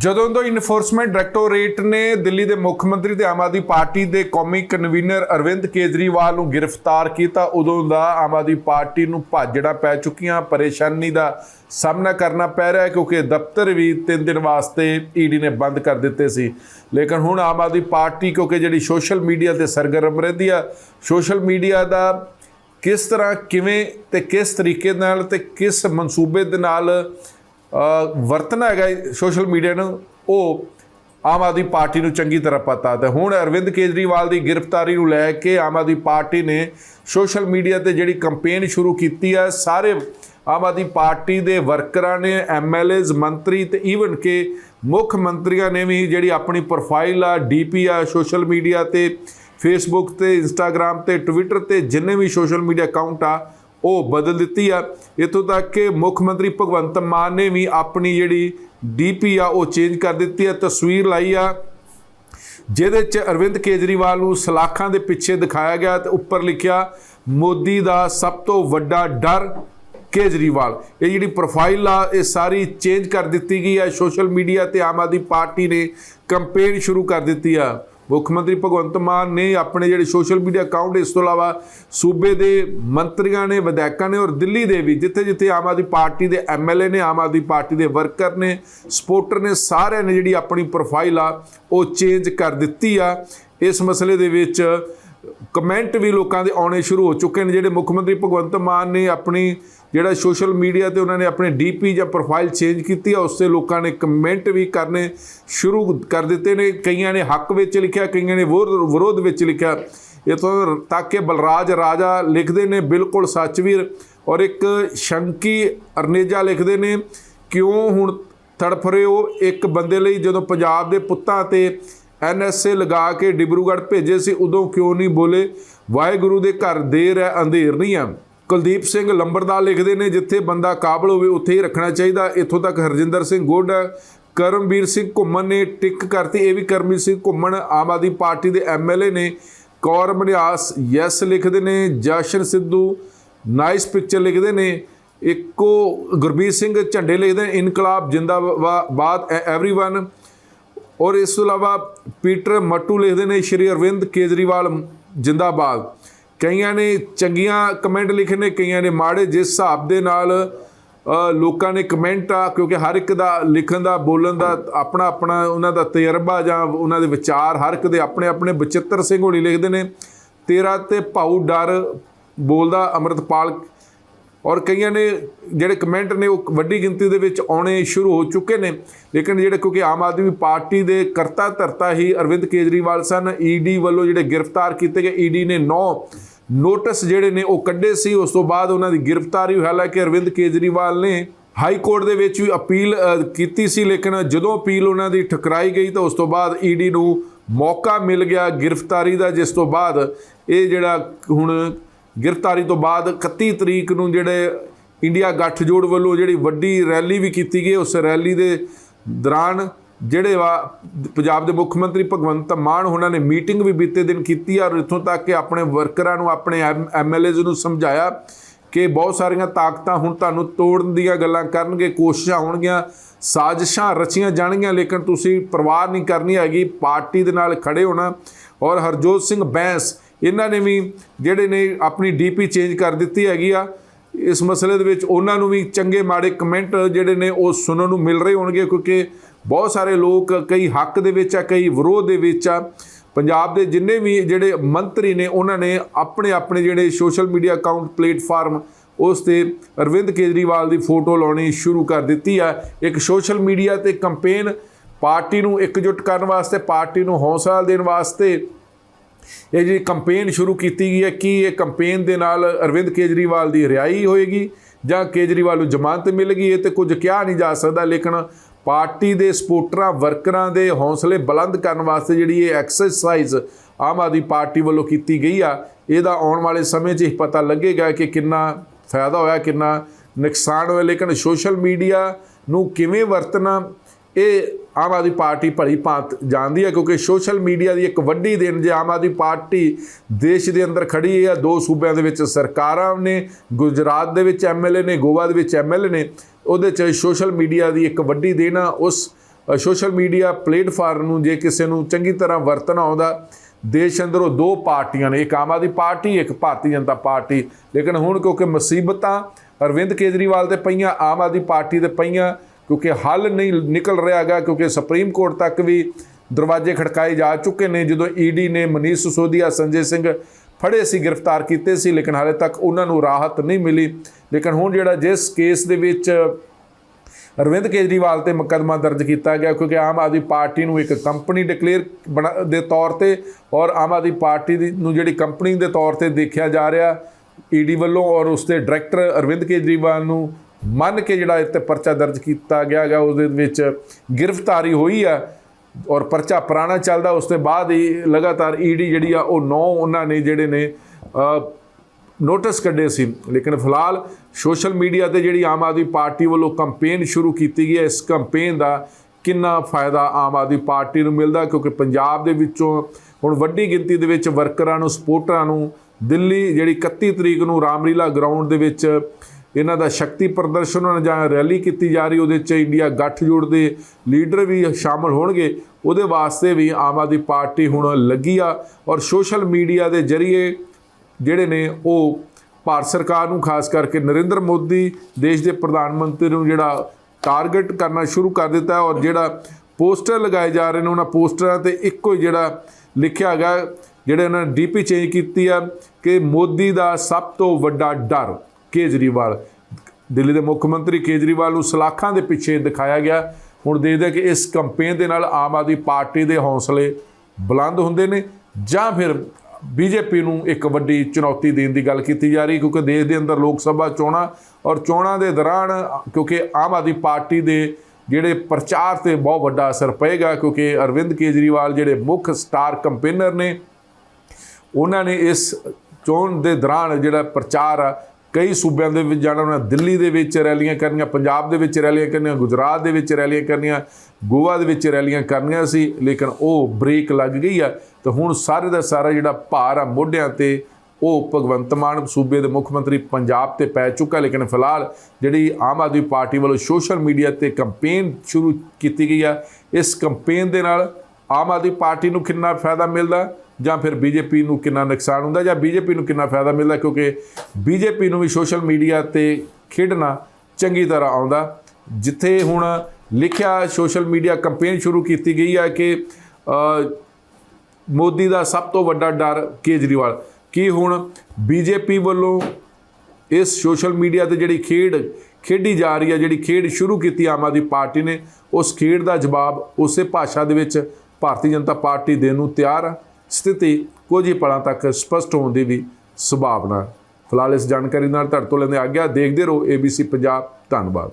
ਜਦੋਂ ਤੋਂ enforcement directorate ਨੇ ਦਿੱਲੀ ਦੇ ਮੁੱਖ ਮੰਤਰੀ ਤੇ ਆਮ ਆਦਮੀ ਪਾਰਟੀ ਦੇ ਕੌਮੀ ਕਨਵੀਨਰ ਅਰਵਿੰਦ ਕੇਜਰੀਵਾਲ ਨੂੰ ਗ੍ਰਿਫਤਾਰ ਕੀਤਾ, ਉਦੋਂ ਦਾ ਆਮ ਆਦਮੀ ਪਾਰਟੀ ਨੂੰ ਭਾਜੜਾ ਪੈ ਚੁੱਕੀਆਂ। ਪਰੇਸ਼ਾਨੀ ਦਾ ਸਾਹਮਣਾ ਕਰਨਾ ਪੈ ਰਿਹਾ ਹੈ ਕਿਉਂਕਿ ਦਫ਼ਤਰ ਵੀ 3 ਦਿਨ ਵਾਸਤੇ ਈਡੀ ਨੇ ਬੰਦ ਕਰ ਦਿੱਤੇ ਸੀ। ਲੇਕਿਨ ਹੁਣ ਆਮ ਆਦਮੀ ਪਾਰਟੀ, ਕਿਉਂਕਿ ਜਿਹੜੀ ਸੋਸ਼ਲ ਮੀਡੀਆ ਤੇ ਸਰਗਰਮ ਰਹਿੰਦੀ ਆ ਸੋਸ਼ਲ ਮੀਡੀਆ ਦਾ ਕਿਸ ਤਰ੍ਹਾਂ ਕਿਵੇਂ ਤੇ ਕਿਸ ਤਰੀਕੇ ਨਾਲ ਤੇ ਕਿਸ ਮਨਸੂਬੇ ਦੇ ਨਾਲ ਅ, ਵਰਤਣਾ ਹੈਗਾ ਸੋਸ਼ਲ ਮੀਡੀਆ ਨੂੰ ਉਹ ਆਮ ਆਦਮੀ ਪਾਰਟੀ ਨੂੰ ਚੰਗੀ ਤਰ੍ਹਾਂ ਪਤਾ। ਤੇ ਹੁਣ ਅਰਵਿੰਦ ਕੇਜਰੀਵਾਲ ਦੀ ਗ੍ਰਿਫਤਾਰੀ ਨੂੰ ਲੈ ਕੇ ਆਮ ਆਦਮੀ ਪਾਰਟੀ ਨੇ ਸੋਸ਼ਲ ਮੀਡੀਆ ਤੇ ਜਿਹੜੀ ਕੈਂਪੇਨ ਸ਼ੁਰੂ ਕੀਤੀ ਹੈ ਸਾਰੇ ਆਮ ਆਦਮੀ ਪਾਰਟੀ ਦੇ ਵਰਕਰਾਂ ਨੇ ਐਮਐਲਏਜ਼ ਮੰਤਰੀ ਤੇ ਈਵਨ ਕਿ ਮੁੱਖ ਮੰਤਰੀਆਂ ਨੇ ਵੀ ਜਿਹੜੀ ਆਪਣੀ ਪ੍ਰੋਫਾਈਲ ਆ ਡੀਪੀ ਆ ਸੋਸ਼ਲ ਮੀਡੀਆ ਤੇ ਫੇਸਬੁੱਕ ਤੇ ਇੰਸਟਾਗ੍ਰam ਤੇ ਟਵਿੱਟਰ ਤੇ ਜਿੰਨੇ ਵੀ ਸੋਸ਼ਲ ਮੀਡੀਆ ਅਕਾਊਂਟ ਆ ਉਹ ਬਦਲ ਦਿੱਤੀ ਆ। ਇਤੋਂ ਤੱਕ ਕਿ ਮੁੱਖ ਮੰਤਰੀ ਭਗਵੰਤ ਮਾਨ ਨੇ ਵੀ ਆਪਣੀ ਜਿਹੜੀ ਡੀਪੀ ਆ, ਉਹ ਚੇਂਜ ਕਰ ਦਿੱਤੀ ਆ, ਤਸਵੀਰ ਲਾਈ ਆ। ਜਿਹਦੇ ਚ ਅਰਵਿੰਦ ਕੇਜਰੀਵਾਲ ਨੂੰ ਸਲਾਖਾਂ ਦੇ ਪਿੱਛੇ ਦਿਖਾਇਆ ਗਿਆ ਤੇ ਉੱਪਰ ਲਿਖਿਆ, ਮੋਦੀ ਦਾ ਸਭ ਤੋਂ ਵੱਡਾ ਡਰ ਕੇਜਰੀਵਾਲ। ਇਹ ਜਿਹੜੀ ਪ੍ਰੋਫਾਈਲ ਆ, ਇਹ ਸਾਰੀ ਚੇਂਜ ਕਰ ਦਿੱਤੀ ਗਈ ਹੈ ਸੋਸ਼ਲ ਮੀਡੀਆ ਤੇ ਆਮ ਆਦਮੀ ਪਾਰਟੀ ਨੇ ਕੈਂਪੇਨ ਸ਼ੁਰੂ ਕਰ ਦਿੱਤੀ ਆ। ਮੁੱਖ ਮੰਤਰੀ ਭਗਵੰਤ ਮਾਨ ਨੇ ਆਪਣੇ ਜਿਹੜੇ ਸੋਸ਼ਲ ਮੀਡੀਆ ਅਕਾਊਂਟ ਇਸ ਤੋਂ ਇਲਾਵਾ ਸੂਬੇ ਦੇ ਮੰਤਰੀਆਂ ਨੇ, ਵਿਧਾਇਕਾਂ ਨੇ ਔਰ ਦਿੱਲੀ ਦੇ ਵੀ ਜਿੱਥੇ ਜਿੱਥੇ ਆਮ ਆਦਮੀ ਪਾਰਟੀ ਦੇ ਐਮਐਲਏ ਨੇ, ਆਮ ਆਦਮੀ ਪਾਰਟੀ ਦੇ ਵਰਕਰ ਨੇ ਸਪੋਰਟਰ ਨੇ, ਸਾਰਿਆਂ ਨੇ ਜਿਹੜੀ ਆਪਣੀ ਪ੍ਰੋਫਾਈਲ ਆ, ਉਹ ਚੇਂਜ ਕਰ ਦਿੱਤੀ ਆ। ਇਸ ਮਸਲੇ ਦੇ ਵਿੱਚ ਕਮੈਂਟ ਵੀ ਲੋਕਾਂ ਦੇ ਆਉਣੇ ਸ਼ੁਰੂ ਹੋ ਚੁੱਕੇ ਨੇ, ਜਿਹੜੇ ਮੁੱਖ ਮੰਤਰੀ ਭਗਵੰਤ ਮਾਨ ਨੇ ਆਪਣੀ ਜਿਹੜਾ ਸੋਸ਼ਲ ਮੀਡੀਆ ਤੇ ਉਹਨਾਂ ਨੇ ਆਪਣੇ ਡੀਪੀ ਜਾਂ ਪ੍ਰੋਫਾਈਲ ਚੇਂਜ ਕੀਤੀ ਆ ਉਸ ਤੇ ਲੋਕਾਂ ਨੇ ਕਮੈਂਟ ਵੀ ਕਰਨੇ ਸ਼ੁਰੂ ਕਰ ਦਿੱਤੇ ਨੇ। ਕਈਆਂ ਨੇ ਹੱਕ ਵਿੱਚ ਲਿਖਿਆ, ਕਈਆਂ ਨੇ ਵਿਰੋਧ ਵਿਰੋਧ ਵਿੱਚ ਲਿਖਿਆ। ਇਥੋਂ ਤੱਕ ਕਿ ਬਲਰਾਜ ਰਾਜਾ ਲਿਖਦੇ ਨੇ, ਬਿਲਕੁਲ ਸੱਚ ਵੀਰ। ਔਰ ਇੱਕ ਸ਼ੰਕੀ ਅਰਨੇਜਾ ਲਿਖਦੇ ਨੇ, ਕਿਉਂ ਹੁਣ ਤੜਫ ਰਹੇ ਹੋ ਇੱਕ ਬੰਦੇ ਲਈ ਜਦੋਂ ਪੰਜਾਬ ਦੇ ਪੁੱਤਾਂ ਤੇ ਐਨਐਸਏ ਲਗਾ ਕੇ ਡਿਬਰੂਗੜ੍ਹ ਭੇਜੇ ਸੀ, ਉਦੋਂ ਕਿਉਂ ਨਹੀਂ ਬੋਲੇ? ਵਾਹਿਗੁਰੂ ਦੇ ਘਰ ਦੇਰ ਹੈ, ਅੰਧੇਰ ਨਹੀਂ ਹੈ। ਕੁਲਦੀਪ ਸਿੰਘ ਲੰਬਰਦਾਰ ਲਿਖਦੇ ਨੇ, ਜਿੱਥੇ ਬੰਦਾ ਕਾਬਲ ਹੋਵੇ, ਉੱਥੇ ਹੀ ਰੱਖਣਾ ਚਾਹੀਦਾ। ਇੱਥੋਂ ਤੱਕ ਹਰਜਿੰਦਰ ਸਿੰਘ ਗੋਡ, ਕਰਮਵੀਰ ਸਿੰਘ ਘੁੰਮਣ ਨੇ ਟਿਕ ਕਰਤੀ। ਇਹ ਵੀ ਕਰਮਵੀਰ ਸਿੰਘ ਘੁੰਮਣ, ਆਮ ਆਦਮੀ ਪਾਰਟੀ ਦੇ ਐਮਐਲਏ ਨੇ। ਕੌਰ ਮਨਿਆਸ ਯੈਸ ਲਿਖਦੇ ਨੇ, ਜਸ਼ਨ ਸਿੱਧੂ ਨਾਈਸ ਪਿਕਚਰ ਲਿਖਦੇ ਨੇ। ਇੱਕੋ ਗੁਰਬੀਰ ਸਿੰਘ ਝੰਡੇ ਲਿਖਦੇ ਨੇ, ਇਨਕਲਾਬ ਜਿੰਦਾਬਾਦ ਐਵਰੀਵਨ ਔਰ ਇਸ ਤੋਂ ਇਲਾਵਾ ਪੀਟਰ ਮੱਟੂ ਲਿਖਦੇ ਨੇ, ਸ਼੍ਰੀ ਅਰਵਿੰਦ ਕੇਜਰੀਵਾਲ ਜਿੰਦਾਬਾਦ। ਕਈਆਂ ਨੇ ਚੰਗੀਆਂ ਕਮੈਂਟ ਲਿਖੇ ਨੇ, ਕਈਆਂ ਨੇ ਮਾੜੇ। ਜਿਸ ਹਿਸਾਬ ਦੇ ਨਾਲ ਲੋਕਾਂ ਨੇ ਕਮੈਂਟ ਆ, ਕਿਉਂਕਿ ਹਰ ਇੱਕ ਦਾ ਲਿਖਣ ਦਾ, ਬੋਲਣ ਦਾ, ਆਪਣਾ ਆਪਣਾ ਉਹਨਾਂ ਦਾ ਤਜਰਬਾ ਜਾਂ ਉਹਨਾਂ ਦੇ ਵਿਚਾਰ, ਹਰ ਇੱਕ ਦੇ ਆਪਣੇ ਆਪਣੇ ਬਚਿੱਤਰ ਸਿੰਘ ਹੋਣੀ ਲਿਖਦੇ ਨੇ। ਤੇਰਾ ਤੇ ਭਾਊ ਡਰ ਬੋਲਦਾ ਅਮਰਤਪਾਲ ਔਰ ਕਈਆਂ ਨੇ ਜਿਹੜੇ ਕਮੈਂਟ ਨੇ ਉਹ ਵੱਡੀ ਗਿਣਤੀ ਦੇ ਵਿੱਚ ਆਉਣੇ ਸ਼ੁਰੂ ਹੋ ਚੁੱਕੇ ਨੇ। ਲੇਕਿਨ ਜਿਹੜੇ ਕਿਉਂਕਿ ਆਮ ਆਦਮੀ ਪਾਰਟੀ ਦੇ ਕਰਤਾ ਧਰਤਾ ਹੀ ਅਰਵਿੰਦ ਕੇਜਰੀਵਾਲ ਸਨ ਈਡੀ ਵੱਲੋਂ ਜਿਹੜੇ ਗ੍ਰਿਫਤਾਰ ਕੀਤੇ ਗਏ। ਈਡੀ ਨੇ 9 ਨੋਟਿਸ ਜਿਹੜੇ ਨੇ ਉਹ ਕੱਢੇ ਸੀ। ਉਸ ਤੋਂ ਬਾਅਦ ਉਹਨਾਂ ਦੀ ਗ੍ਰਿਫਤਾਰੀ ਹੋਈ ਹਾਲਾਂਕਿ ਅਰਵਿੰਦ ਕੇਜਰੀਵਾਲ ਨੇ ਹਾਈ ਕੋਰਟ ਦੇ ਵਿੱਚ ਵੀ ਅਪੀਲ ਕੀਤੀ ਸੀ, ਲੇਕਿਨ ਜਦੋਂ ਅਪੀਲ ਉਹਨਾਂ ਦੀ ਠੁਕਰਾਈ ਗਈ ਤਾਂ ਉਸ ਤੋਂ ਬਾਅਦ ਈਡੀ ਨੂੰ ਮੌਕਾ ਮਿਲ ਗਿਆ ਗ੍ਰਿਫਤਾਰੀ ਦਾ, ਜਿਸ ਤੋਂ ਬਾਅਦ ਇਹ ਜਿਹੜਾ ਹੁਣ ਗ੍ਰਿਫਤਾਰੀ ਤੋਂ ਬਾਅਦ 31 ਤਰੀਕ ਨੂੰ ਜਿਹੜੇ ਇੰਡੀਆ ਗੱਠਜੋੜ ਵੱਲੋਂ ਜਿਹੜੀ ਵੱਡੀ ਰੈਲੀ ਵੀ ਕੀਤੀ ਗਈ, ਉਸ ਰੈਲੀ ਦੇ ਦੌਰਾਨ ਜਿਹੜੇ ਵਾ ਪੰਜਾਬ ਦੇ ਮੁੱਖ ਮੰਤਰੀ ਭਗਵੰਤ ਮਾਨ ਉਹਨਾਂ ਨੇ ਮੀਟਿੰਗ ਵੀ ਬੀਤੇ ਦਿਨ ਕੀਤੀ ਔਰ ਇੱਥੋਂ ਤੱਕ ਕਿ ਆਪਣੇ ਵਰਕਰਾਂ ਨੂੰ, ਆਪਣੇ ਐਮਐਲਏਜ਼ ਨੂੰ ਸਮਝਾਇਆ ਕਿ ਬਹੁਤ ਸਾਰੀਆਂ ਤਾਕਤਾਂ ਹੁਣ ਤੁਹਾਨੂੰ ਤੋੜਨ ਦੀਆਂ ਗੱਲਾਂ ਕਰਨਗੇ, ਕੋਸ਼ਿਸ਼ਾਂ ਹੋਣਗੀਆਂ, ਸਾਜ਼ਿਸ਼ਾਂ ਰਚੀਆਂ ਜਾਣਗੀਆਂ, ਲੇਕਿਨ ਤੁਸੀਂ ਪਰਵਾਹ ਨਹੀਂ ਕਰਨੀ ਹੈਗੀ, ਪਾਰਟੀ ਦੇ ਨਾਲ ਖੜੇ ਹੋਣਾ ਔਰ ਹਰਜੋਤ ਸਿੰਘ ਬੈਂਸ ਇਹਨਾਂ ਨੇ ਵੀ ਜਿਹੜੇ ਨੇ ਆਪਣੀ ਡੀਪੀ ਚੇਂਜ ਕਰ ਦਿੱਤੀ ਹੈਗੀ ਆ, ਇਸ ਮਸਲੇ ਦੇ ਵਿੱਚ ਉਹਨਾਂ ਨੂੰ ਵੀ ਚੰਗੇ ਮਾੜੇ ਕਮੈਂਟ ਜਿਹੜੇ ਨੇ ਉਹ ਸੁਣਨ ਨੂੰ ਮਿਲ ਰਹੇ ਹੋਣਗੇ, ਕਿਉਂਕਿ ਬਹੁਤ ਸਾਰੇ ਲੋਕ ਕਈ ਹੱਕ ਦੇ ਵਿੱਚ ਆ, ਕਈ ਵਿਰੋਧ ਦੇ ਵਿੱਚ ਆ। ਪੰਜਾਬ ਦੇ ਜਿੰਨੇ ਵੀ ਜਿਹੜੇ ਮੰਤਰੀ ਨੇ, ਉਹਨਾਂ ਨੇ ਆਪਣੇ ਆਪਣੇ ਜਿਹੜੇ ਸੋਸ਼ਲ ਮੀਡੀਆ ਅਕਾਊਂਟ ਪਲੇਟਫਾਰਮ, ਉਸ ਤੇ ਅਰਵਿੰਦ ਕੇਜਰੀਵਾਲ ਦੀ ਫੋਟੋ ਲਾਉਣੀ ਸ਼ੁਰੂ ਕਰ ਦਿੱਤੀ ਆ। ਇੱਕ ਸੋਸ਼ਲ ਮੀਡੀਆ ਤੇ ਕੈਂਪੇਨ ਪਾਰਟੀ ਨੂੰ ਇਕਜੁੱਟ ਕਰਨ ਵਾਸਤੇ, ਪਾਰਟੀ ਨੂੰ ਹੌਸਲਾ ਦੇਣ ਵਾਸਤੇ ਇਹ ਜਿਹੜੀ ਕੈਂਪੇਨ ਸ਼ੁਰੂ ਕੀਤੀ ਗਈ ਹੈ, ਕਿ ਇਹ ਕੈਂਪੇਨ ਦੇ ਨਾਲ ਅਰਵਿੰਦ ਕੇਜਰੀਵਾਲ ਦੀ ਰਿਹਾਈ ਹੋਏਗੀ ਜਾਂ ਕੇਜਰੀਵਾਲ ਨੂੰ ਜ਼ਮਾਨਤ ਮਿਲ ਗਈ ਇਹ ਤੇ ਕੁਝ ਕਿਹਾ ਨਹੀਂ ਜਾ ਸਕਦਾ, ਲੇਕਿਨ ਪਾਰਟੀ ਦੇ ਸਪੋਰਟਰਾਂ ਵਰਕਰਾਂ ਦੇ ਹੌਸਲੇ ਬੁਲੰਦ ਕਰਨ ਵਾਸਤੇ ਜਿਹੜੀ ਇਹ ਐਕਸਰਸਾਈਜ਼ ਆਮ ਆਦਮੀ ਪਾਰਟੀ ਵੱਲੋਂ ਕੀਤੀ ਗਈ ਆ, ਇਹਦਾ ਆਉਣ ਵਾਲੇ ਸਮੇਂ 'ਚ ਹੀ ਪਤਾ ਲੱਗੇਗਾ ਕਿ ਕਿੰਨਾ ਫਾਇਦਾ ਹੋਇਆ, ਕਿੰਨਾ ਨੁਕਸਾਨ ਹੋਇਆ। ਲੇਕਿਨ ਸੋਸ਼ਲ ਮੀਡੀਆ ਨੂੰ ਕਿਵੇਂ ਵਰਤਣਾ, ਇਹ ਆਮ ਆਦਮੀ ਪਾਰਟੀ ਭਲੀ ਭਾਂਤ ਜਾਣਦੀ ਹੈ ਕਿਉਂਕਿ ਸੋਸ਼ਲ ਮੀਡੀਆ ਦੀ ਇੱਕ ਵੱਡੀ ਦੇਣ ਜੇ ਆਮ ਆਦਮੀ ਪਾਰਟੀ ਦੇਸ਼ ਦੇ ਅੰਦਰ ਖੜੀ ਹੈ, ਦੋ ਸੂਬਿਆਂ ਦੇ ਵਿੱਚ ਸਰਕਾਰਾਂ ਨੇ, ਗੁਜਰਾਤ ਦੇ ਵਿੱਚ ਐਮਐਲਏ ਨੇ, ਗੋਆ ਦੇ ਵਿੱਚ ਐਮਐਲਏ ਨੇ, ਉਹਦੇ ਚ ਸੋਸ਼ਲ ਮੀਡੀਆ ਦੀ ਇੱਕ ਵੱਡੀ ਦੇਣ ਆ, ਉਸ ਸੋਸ਼ਲ ਮੀਡੀਆ ਪਲੇਟਫਾਰਮ ਨੂੰ ਜੇ ਕਿਸੇ ਨੂੰ ਚੰਗੀ ਤਰ੍ਹਾਂ ਵਰਤਣਾ ਆਉਂਦਾ, ਦੇਸ਼ ਅੰਦਰੋਂ ਦੋ ਪਾਰਟੀਆਂ ਨੇ, ਇੱਕ ਆਮ ਆਦਮੀ ਪਾਰਟੀ, ਇੱਕ ਭਾਰਤੀ ਜਨਤਾ ਪਾਰਟੀ। ਲੇਕਿਨ ਹੁਣ ਕਿਉਂਕਿ ਮੁਸੀਬਤਾਂ ਅਰਵਿੰਦ ਕੇਜਰੀਵਾਲ ਤੇ ਪਈਆਂ, ਆਮ ਆਦਮੀ ਪਾਰਟੀ ਤੇ ਪਈਆਂ ਕਿਉਂਕਿ ਹੱਲ ਨਹੀਂ ਨਿਕਲ ਰਿਹਾ ਕਿਉਂਕਿ ਸੁਪਰੀਮ ਕੋਰਟ ਤੱਕ ਵੀ ਦਰਵਾਜ਼ੇ ਖੜਕਾਏ ਜਾ ਚੁੱਕੇ ਨੇ। ਜਦੋਂ ਈਡੀ ਨੇ ਮਨੀਸ਼ ਸਿਸੋਦੀਆ, ਸੰਜੇ ਸਿੰਘ ਫੜੇ ਸੀ, ਗ੍ਰਿਫਤਾਰ ਕੀਤੇ ਸੀ, ਲੇਕਿਨ ਹਾਲੇ ਤੱਕ ਉਹਨਾਂ ਨੂੰ ਰਾਹਤ ਨਹੀਂ ਮਿਲੀ। ਲੇਕਿਨ ਹੁਣ ਜਿਹੜਾ ਜਿਸ ਕੇਸ ਦੇ ਵਿੱਚ ਅਰਵਿੰਦ ਕੇਜਰੀਵਾਲ ਤੇ ਮੁਕੱਦਮਾ ਦਰਜ ਕੀਤਾ ਗਿਆ, ਕਿਉਂਕਿ ਆਮ ਆਦਮੀ ਪਾਰਟੀ ਨੂੰ ਇੱਕ ਕੰਪਨੀ ਡਿਕਲੇਅਰ ਦੇ ਤੌਰ ਤੇ ਔਰ ਆਮ ਆਦਮੀ ਪਾਰਟੀ ਦੀ ਨੂੰ ਜਿਹੜੀ ਕੰਪਨੀ ਦੇ ਤੌਰ ਤੇ ਦੇਖਿਆ ਜਾ ਰਿਹਾ ਈਡੀ ਵੱਲੋਂ ਔਰ ਉਸਦੇ ਡਾਇਰੈਕਟਰ ਅਰਵਿੰਦ ਕੇਜਰੀਵਾਲ ਨੂੰ ਮੰਨ ਕੇ ਜਿਹੜਾ ਇੱਥੇ ਪਰਚਾ ਦਰਜ ਕੀਤਾ ਗਿਆ ਹੈਗਾ, ਉਹਦੇ ਵਿੱਚ ਗ੍ਰਿਫਤਾਰੀ ਹੋਈ ਆ ਔਰ ਪਰਚਾ ਪੁਰਾਣਾ ਚੱਲਦਾ, ਉਸ ਤੋਂ ਬਾਅਦ ਹੀ ਲਗਾਤਾਰ ਈਡੀ ਜਿਹੜੀ ਆ, ਉਹ ਨੌ ਉਹਨਾਂ ਨੇ ਜਿਹੜੇ ਨੇ ਨੋਟਿਸ ਕੱਢੇ ਸੀ। ਲੇਕਿਨ ਫਿਲਹਾਲ ਸੋਸ਼ਲ ਮੀਡੀਆ ਤੇ ਜਿਹੜੀ ਆਮ ਆਦਮੀ ਪਾਰਟੀ ਵੱਲੋਂ ਕੈਂਪੇਨ ਸ਼ੁਰੂ ਕੀਤੀ ਗਈ ਹੈ, ਇਸ ਕੈਂਪੇਨ ਦਾ ਕਿੰਨਾ ਫਾਇਦਾ ਆਮ ਆਦਮੀ ਪਾਰਟੀ ਨੂੰ ਮਿਲਦਾ? ਕਿਉਂਕਿ ਪੰਜਾਬ ਦੇ ਵਿੱਚੋਂ ਹੁਣ ਵੱਡੀ ਗਿਣਤੀ ਦੇ ਵਿੱਚ ਵਰਕਰਾਂ ਨੂੰ, ਸਪੋਰਟਰਾਂ ਨੂੰ, ਦਿੱਲੀ ਜਿਹੜੀ 31 ਤਰੀਕ ਨੂੰ ਰਾਮਲੀਲਾ ਗਰਾਊਂਡ ਦੇ ਵਿੱਚ ਇਹਨਾਂ ਦਾ ਸ਼ਕਤੀ ਪ੍ਰਦਰਸ਼ਨ ਜਾਂ ਰੈਲੀ ਕੀਤੀ ਜਾ ਰਹੀ, ਉਹਦੇ 'ਚ ਇੰਡੀਆ ਗੱਠਜੋੜ ਦੇ ਲੀਡਰ ਵੀ ਸ਼ਾਮਲ ਹੋਣਗੇ। ਉਹਦੇ ਵਾਸਤੇ ਵੀ ਆਮ ਆਦਮੀ ਪਾਰਟੀ ਹੁਣ ਲੱਗੀ ਆ ਔਰ ਸੋਸ਼ਲ ਮੀਡੀਆ ਦੇ ਜ਼ਰੀਏ ਜਿਹੜੇ ਨੇ ਉਹ ਭਾਰਤ ਸਰਕਾਰ ਨੂੰ, ਖਾਸ ਕਰਕੇ ਨਰਿੰਦਰ ਮੋਦੀ, ਦੇਸ਼ ਦੇ ਪ੍ਰਧਾਨ ਮੰਤਰੀ ਨੂੰ ਜਿਹੜਾ ਟਾਰਗੇਟ ਕਰਨਾ ਸ਼ੁਰੂ ਕਰ ਦਿੱਤਾ ਔਰ ਜਿਹੜਾ ਪੋਸਟਰ ਲਗਾਏ ਜਾ ਰਹੇ ਨੇ, ਉਹਨਾਂ ਪੋਸਟਰਾਂ ਤੇ ਇੱਕੋ ਹੀ ਜਿਹੜਾ ਲਿਖਿਆ ਹੈਗਾ, ਜਿਹੜੇ ਉਹਨਾਂ ਨੇ ਡੀਪੀ ਚੇਂਜ ਕੀਤੀ ਆ ਕਿ ਮੋਦੀ ਦਾ ਸਭ ਤੋਂ ਵੱਡਾ ਡਰ ਕੇਜਰੀਵਾਲ। ਦਿੱਲੀ ਦੇ ਮੁੱਖ ਮੰਤਰੀ ਕੇਜਰੀਵਾਲ ਨੂੰ ਸਲਾਖਾਂ ਦੇ ਪਿੱਛੇ ਦਿਖਾਇਆ ਗਿਆ। ਹੁਣ ਦੇਖਦੇ ਕਿ ਇਸ ਕੈਂਪੇਨ ਦੇ ਨਾਲ ਆਮ ਆਦਮੀ ਪਾਰਟੀ ਦੇ ਹੌਸਲੇ ਬੁਲੰਦ ਹੁੰਦੇ ਨੇ ਜਾਂ ਫਿਰ ਬੀਜੇਪੀ ਨੂੰ ਇੱਕ ਵੱਡੀ ਚੁਣੌਤੀ ਦੇਣ ਦੀ ਗੱਲ ਕੀਤੀ ਜਾ ਰਹੀ ਕਿਉਂਕਿ ਦੇਸ਼ ਦੇ ਅੰਦਰ ਲੋਕ ਸਭਾ ਚੋਣਾਂ ਔਰ ਚੋਣਾਂ ਦੇ ਦੌਰਾਨ ਕਿਉਂਕਿ ਆਮ ਆਦਮੀ ਪਾਰਟੀ ਦੇ ਜਿਹੜੇ ਪ੍ਰਚਾਰ ਤੇ ਬਹੁਤ ਵੱਡਾ ਅਸਰ ਪਏਗਾ, ਕਿਉਂਕਿ ਅਰਵਿੰਦ ਕੇਜਰੀਵਾਲ ਜਿਹੜੇ ਮੁੱਖ ਸਟਾਰ ਕੰਪੇਨਰ ਨੇ, ਉਹਨਾਂ ਨੇ ਇਸ ਚੋਣ ਦੇ ਦੌਰਾਨ ਜਿਹੜਾ ਪ੍ਰਚਾਰ ਆ ਕਈ ਸੂਬਿਆਂ ਦੇ ਵਿੱਚ ਜਾਣਾ ਉਹਨਾਂ ਦਿੱਲੀ ਦੇ ਵਿੱਚ ਰੈਲੀਆਂ ਕਰਨੀਆਂ, ਪੰਜਾਬ ਦੇ ਵਿੱਚ ਰੈਲੀਆਂ ਕਰਨੀਆਂ, ਗੁਜਰਾਤ ਦੇ ਵਿੱਚ ਰੈਲੀਆਂ ਕਰਨੀਆਂ, ਗੋਆ ਦੇ ਵਿੱਚ ਰੈਲੀਆਂ ਕਰਨੀਆਂ ਸੀ, ਲੇਕਿਨ ਉਹ ਬ੍ਰੇਕ ਲੱਗ ਗਈ ਆ। ਤੇ ਹੁਣ ਸਾਰੇ ਦਾ ਸਾਰਾ ਜਿਹੜਾ ਭਾਰ ਆ ਮੋਢਿਆਂ ਤੇ, ਉਹ ਭਗਵੰਤ ਮਾਨ ਸੂਬੇ ਦੇ ਮੁੱਖ ਮੰਤਰੀ ਪੰਜਾਬ ਤੇ ਪੈ ਚੁੱਕਾ ਲੇਕਿਨ ਫਿਲਹਾਲ ਜਿਹੜੀ ਆਮ ਆਦਮੀ ਪਾਰਟੀ ਵੱਲੋਂ ਸੋਸ਼ਲ ਮੀਡੀਆ ਤੇ ਕੈਂਪੇਨ ਸ਼ੁਰੂ ਕੀਤੀ ਗਈ ਆ। ਇਸ ਕੈਂਪੇਨ ਦੇ ਨਾਲ ਆਮ ਆਦਮੀ ਪਾਰਟੀ ਨੂੰ ਕਿੰਨਾ ਫਾਇਦਾ ਮਿਲਦਾ? ਜਾਂ ਫਿਰ ਬੀਜੇਪੀ ਨੂੰ ਕਿੰਨਾ ਨੁਕਸਾਨ ਹੁੰਦਾ ਜਾਂ ਬੀਜੇਪੀ ਨੂੰ ਕਿੰਨਾ ਫਾਇਦਾ ਮਿਲਦਾ, ਕਿਉਂਕਿ ਬੀਜੇਪੀ ਨੂੰ ਵੀ ਸੋਸ਼ਲ ਮੀਡੀਆ ਤੇ ਖੇਡਣਾ ਚੰਗੀ ਤਰ੍ਹਾਂ ਆਉਂਦਾ। ਜਿੱਥੇ ਹੁਣ ਲਿਖਿਆ ਸੋਸ਼ਲ ਮੀਡੀਆ ਕੈਂਪੇਨ ਸ਼ੁਰੂ ਕੀਤੀ ਗਈ ਹੈ ਕਿ ਮੋਦੀ ਦਾ ਸਭ ਤੋਂ ਵੱਡਾ ਡਰ ਕੇਜਰੀਵਾਲ। ਕੀ ਹੁਣ ਬੀਜੇਪੀ ਵੱਲੋਂ ਇਸ ਸੋਸ਼ਲ ਮੀਡੀਆ ਤੇ ਜਿਹੜੀ ਖੇਡ ਖੇਡੀ ਜਾ ਰਹੀ ਹੈ ਜਿਹੜੀ ਖੇਡ ਸ਼ੁਰੂ ਕੀਤੀ ਆਮ ਆਦਮੀ ਪਾਰਟੀ ਨੇ, ਉਸ ਖੇਡ ਦਾ ਜਵਾਬ ਉਸੇ ਭਾਸ਼ਾ ਦੇ ਵਿੱਚ ਭਾਰਤੀ ਜਨਤਾ ਪਾਰਟੀ ਦੇਣ ਨੂੰ ਤਿਆਰ ਆ। ਸਥਿਤੀ ਕੁਝ ਹੀ ਪਲਾਂ ਤੱਕ ਸਪਸ਼ਟ ਹੋਣ ਦੀ ਵੀ ਸੰਭਾਵਨਾ ਫਿਲਹਾਲ ਇਸ ਜਾਣਕਾਰੀ ਨਾਲ ਤੁਹਾਡੇ ਤੋਂ ਲੈਂਦੇ ਆਗਿਆ। ਦੇਖਦੇ ਰਹੋ ABC ਪੰਜਾਬ ਧੰਨਵਾਦ।